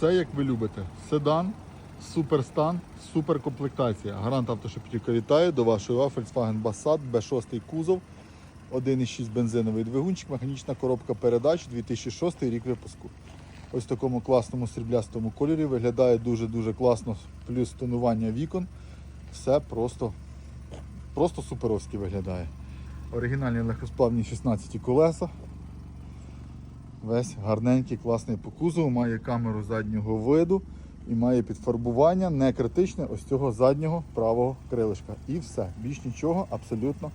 все як ви любите. Седан, суперстан, суперкомплектація. Гарант автошепетівка вітає до вашого Volkswagen Passat B6 кузов, 1,6 бензиновий двигунчик, механічна коробка передач 2006 рік випуску. Ось в такому класному сріблястому кольорі виглядає дуже-дуже класно, плюс тонування вікон. Все просто, просто суперовськи виглядає. Оригінальні легкосплавні 16 колеса. Весь гарненький, класний по кузову, має камеру заднього виду і має підфарбування не критичне ось цього заднього правого крилишка. І все. Більш нічого абсолютно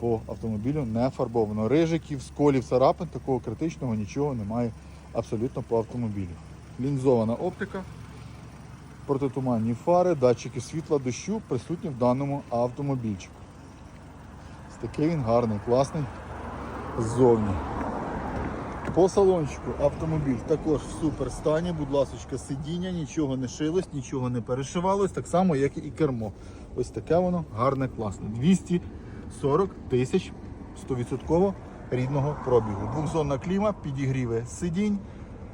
по автомобілю не фарбовано. Рижиків, сколів, царапин, такого критичного нічого немає абсолютно по автомобілю. Лінзована оптика, протитуманні фари, датчики світла, дощу присутні в даному автомобільчику. Ось такий він гарний, класний ззовні. По салончику автомобіль також в супер стані, будь ласка, сидіння, нічого не шилось, нічого не перешивалось, так само, як і кермо. Ось таке воно гарне, класне. 240 тисяч 100% рідного пробігу. Двохзонна кліма, підігріви сидінь.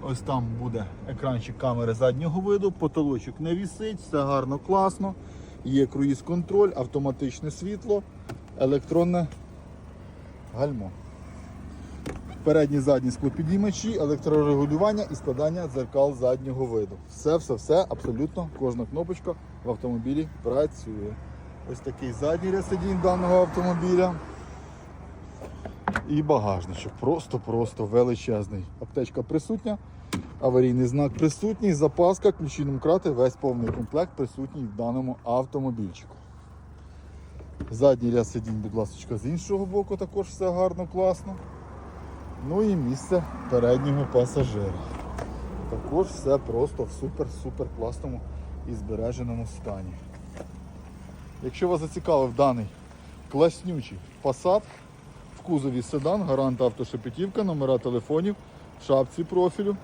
Ось там буде екранчик камери заднього виду, потолочок не вісить, все гарно, класно. Є круїз-контроль, автоматичне світло, електронне гальмо. Передні задні склопідіймачі, електрорегулювання і складання дзеркал заднього виду. Все, все, все, абсолютно кожна кнопочка в автомобілі працює. Ось такий задній ряд сидінь даного автомобіля. І багажничок. Просто-просто величезний. Аптечка присутня, аварійний знак присутній, запаска, ключі домкрати, весь повний комплект присутній в даному автомобільчику. Задній ряд сидінь, будь ласка, з іншого боку також все гарно, класно. Ну і місце переднього пасажира. Також все просто в супер-супер класному і збереженому стані. Якщо вас зацікавив даний класнючий Passat, в кузові седан, гарант автошепетівка, номера телефонів, шапці профілю.